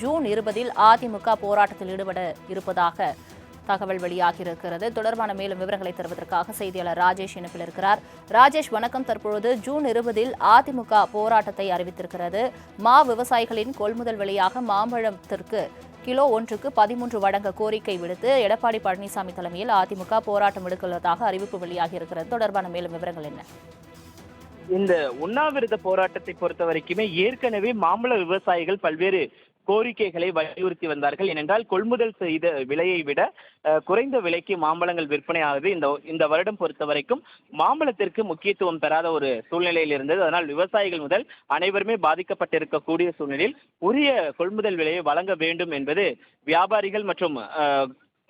June இருபதில் அதிமுக போராட்டத்தில் ஈடுபட இருப்பதாக தகவல் வெளியாகியிருக்கிறது. தொடர்பான மேலும் விவரங்களை தருவதற்காக செய்தியாளர் ராஜேஷ் இணைப்பில் இருக்கிறார். ராஜேஷ் வணக்கம். தற்பொழுது ஜூன் இருபதில் அதிமுக போராட்டத்தை அறிவித்திருக்கிறது. மா விவசாயிகளின் கொள்முதல் வழியாக மாம்பழத்திற்கு கிலோ ஒன்றுக்கு பதிமூன்று வழங்க கோரிக்கை விடுத்து எடப்பாடி பழனிசாமி தலைமையில் அதிமுக போராட்டம் எடுக்கிறதாக அறிவிப்பு வெளியாகியிருக்கிறது. தொடர்பான மேலும் விவரங்கள் என்ன? இந்த உண்ணாவிரத போராட்டத்தை பொறுத்த வரைக்குமே ஏற்கனவே மாம்பழ விவசாயிகள் பல்வேறு கோரிக்கைகளை வலியுறுத்தி வந்தார்கள். ஏனென்றால் கொள்முதல் செய்த விலையை விட குறைந்த விலைக்கு மாம்பழங்கள் விற்பனை ஆகுது இந்த இந்த வருடம் பொறுத்த வரைக்கும் மாம்பழத்திற்கு முக்கியத்துவம் பெறாத ஒரு சூழ்நிலையில் இருந்தது. அதனால் விவசாயிகள் முதல் அனைவருமே பாதிக்கப்பட்டிருக்கக்கூடிய சூழ்நிலையில் உரிய கொள்முதல் விலையை வழங்க வேண்டும் என்பது வியாபாரிகள் மற்றும்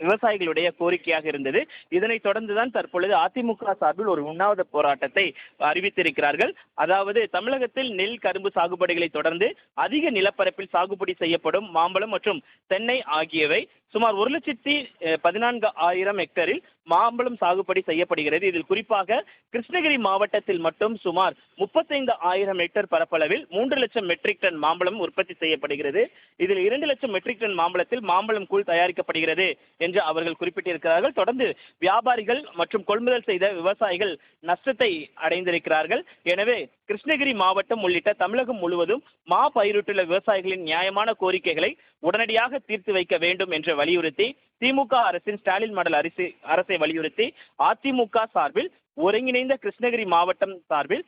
விவசாயிகளுடைய கோரிக்கையாக இருந்தது. இதனைத் தொடர்ந்துதான் தற்பொழுது அதிமுக சார்பில் ஒரு உண்ணாவிர போராட்டத்தை அறிவித்திருக்கிறார்கள். அதாவது தமிழகத்தில் நெல் கரும்பு சாகுபடிகளை தொடர்ந்து அதிக நிலப்பரப்பில் சாகுபடி செய்யப்படும் மாம்பழம் மற்றும் தென்னை ஆகியவை சுமார் ஒரு லட்சத்தி பதினான்கு ஆயிரம் ஹெக்டரில் மாம்பழம் சாகுபடி செய்யப்படுகிறது. இதில் குறிப்பாக கிருஷ்ணகிரி மாவட்டத்தில் மட்டும் சுமார் முப்பத்தைந்து ஆயிரம் ஹெக்டர் பரப்பளவில் மூன்று லட்சம் மெட்ரிக் டன் மாம்பழம் உற்பத்தி செய்யப்படுகிறது. இதில் இரண்டு லட்சம் மெட்ரிக் டன் மாம்பழத்தில் மாம்பழம் கூழ் தயாரிக்கப்படுகிறது என்று அவர்கள் குறிப்பிட்டிருக்கிறார்கள். தொடர்ந்து வியாபாரிகள் மற்றும் கொள்முதல் செய்த விவசாயிகள் நஷ்டத்தை அடைந்திருக்கிறார்கள். எனவே கிருஷ்ணகிரி மாவட்டம் உள்ளிட்ட தமிழகம் முழுவதும் மா பயிரிட்டுள்ள விவசாயிகளின் நியாயமான கோரிக்கைகளை உடனடியாக தீர்த்து வைக்க வேண்டும் என்று வலியுறுத்தி திமுக அரசின் ஸ்டாலின் மாடல் அரசு அரசை வலியுறுத்தி அதிமுக சார்பில் ஒருங்கிணைந்த கிருஷ்ணகிரி மாவட்டம் சார்பில்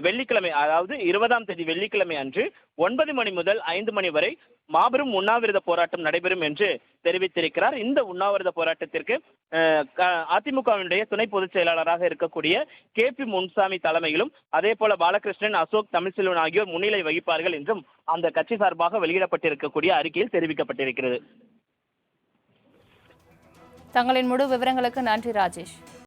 வெள்ளிக்கிழமை அதாவது இருபதாம் தேதி வெள்ளிக்கிழமை அன்று ஒன்பது மணி முதல் ஐந்து மணி வரை மாபெரும் உண்ணாவிரத போராட்டம் நடைபெறும் என்று தெரிவித்திருக்கிறார். இந்த உண்ணாவிரத போராட்டத்திற்கு க- அதிமுகவினுடைய துணை பொதுச் செயலாளராக இருக்கக்கூடிய கே பி முன்சாமி தலைமையிலும் அதே போல பாலகிருஷ்ணன் அசோக் தமிழ்செல்வன் ஆகியோர் முன்னிலை வகிப்பார்கள் என்றும் அந்த கட்சி சார்பாக வெளியிடப்பட்டிருக்கக்கூடிய அறிக்கையில் தெரிவிக்கப்பட்டிருக்கிறது. தங்களின் முழு விவரங்களுக்கு நன்றி ராஜேஷ்.